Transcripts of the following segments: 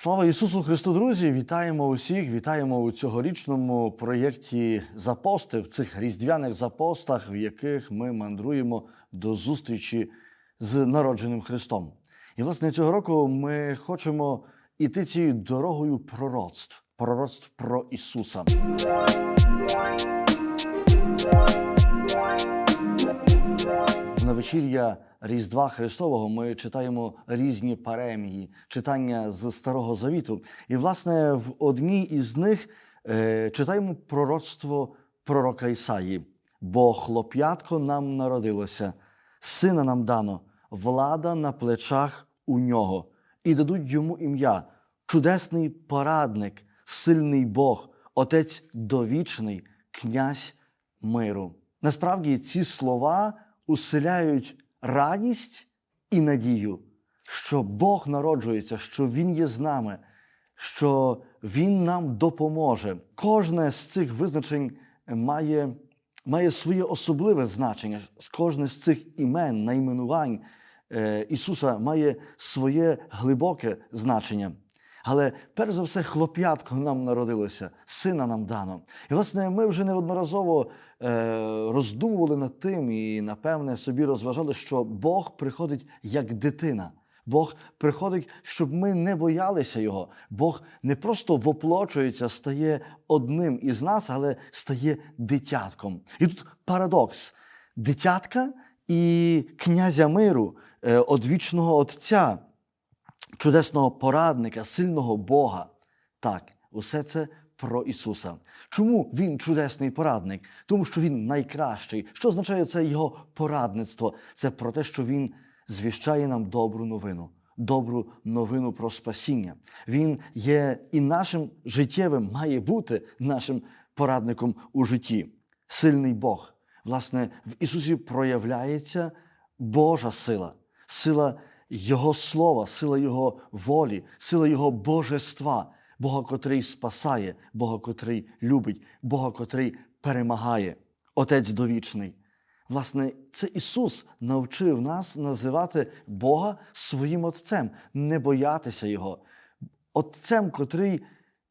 Слава Ісусу Христу, друзі! Вітаємо усіх! Вітаємо у цьогорічному проєкті запости в цих різдвяних запостах, в яких ми мандруємо до зустрічі з народженим Христом. І, власне, цього року ми хочемо іти цією дорогою пророцтв, пророцтв про Ісуса. В навечір'я Різдва Христового ми читаємо різні паремії, читання з Старого Завіту. І, власне, в одній із них е, читаємо пророцтво пророка Ісаї. Бо хлоп'ятко нам народилося, сина нам дано, влада на плечах у нього, і дадуть йому ім'я, чудесний порадник, сильний Бог, Отець довічний, князь миру. Насправді ці слова уселяють радість і надію, що Бог народжується, що Він є з нами, що Він нам допоможе. Кожне з цих визначень має, має своє особливе значення. Кожне з цих імен, найменувань е, Ісуса має своє глибоке значення. Але перш за все, хлоп'ятко нам народилося, сина нам дано. І, власне, ми вже неодноразово е, роздумували над тим і, напевне, собі розважали, що Бог приходить як дитина. Бог приходить, щоб ми не боялися Його. Бог не просто воплочується, стає одним із нас, але стає дитятком. І тут парадокс: дитятка і князя миру, е, одвічного Отця чудесного порадника, сильного Бога. Так, усе це про Ісуса. Чому Він чудесний порадник? Тому що Він найкращий. Що означає це Його порадництво? Це про те, що Він звіщає нам добру новину, добру новину про спасіння. Він є і нашим життєвим, має бути нашим порадником у житті. Сильний Бог. Власне, в Ісусі проявляється Божа сила, сила його слова, сила Його волі, сила Його божества, Бога, котрий спасає, Бога, котрий любить, Бога, котрий перемагає, Отець довічний. Власне, це Ісус навчив нас називати Бога своїм Отцем, не боятися Його, Отцем, котрий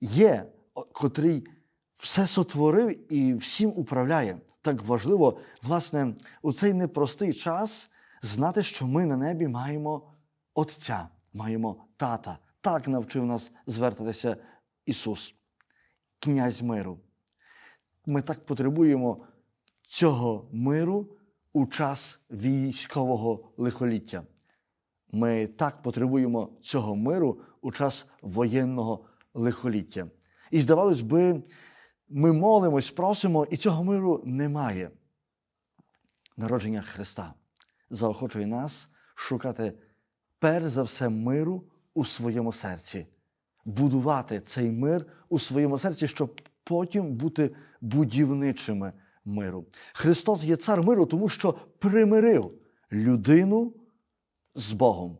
є, котрий все сотворив і всім управляє. Так важливо, власне, у цей непростий час знати, що ми на небі маємо Отця, маємо тата. Так навчив нас звертатися Ісус, князь миру. Ми так потребуємо цього миру у час військового лихоліття. Ми так потребуємо цього миру у час воєнного лихоліття. І здавалось би, ми молимось, просимо, і цього миру немає. Народження Христа заохочує нас шукати перш за все миру у своєму серці, будувати цей мир у своєму серці, щоб потім бути будівничими миру. Христос є цар миру, тому що примирив людину з Богом.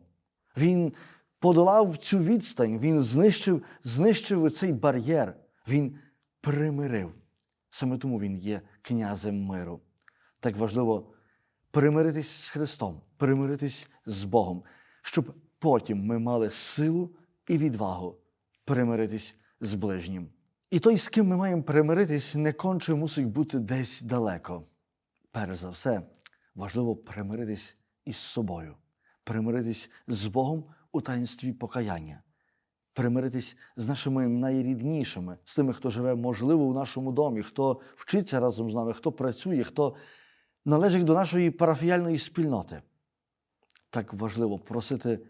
Він подолав цю відстань, він знищив, знищив цей бар'єр, він примирив. Саме тому він є князем миру. Так важливо примиритись з Христом, примиритись з Богом, щоб потім ми мали силу і відвагу примиритись з ближнім. І той, з ким ми маємо примиритись, не конче мусить бути десь далеко. Перш за все, важливо примиритись із собою, примиритись з Богом у таїнстві покаяння, примиритись з нашими найріднішими, з тими, хто живе, можливо, у нашому домі, хто вчиться разом з нами, хто працює, хто належить до нашої парафіяльної спільноти. Так важливо просити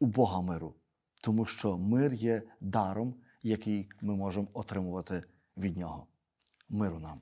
у Бога миру, тому що мир є даром, який ми можемо отримувати від Нього. Миру нам.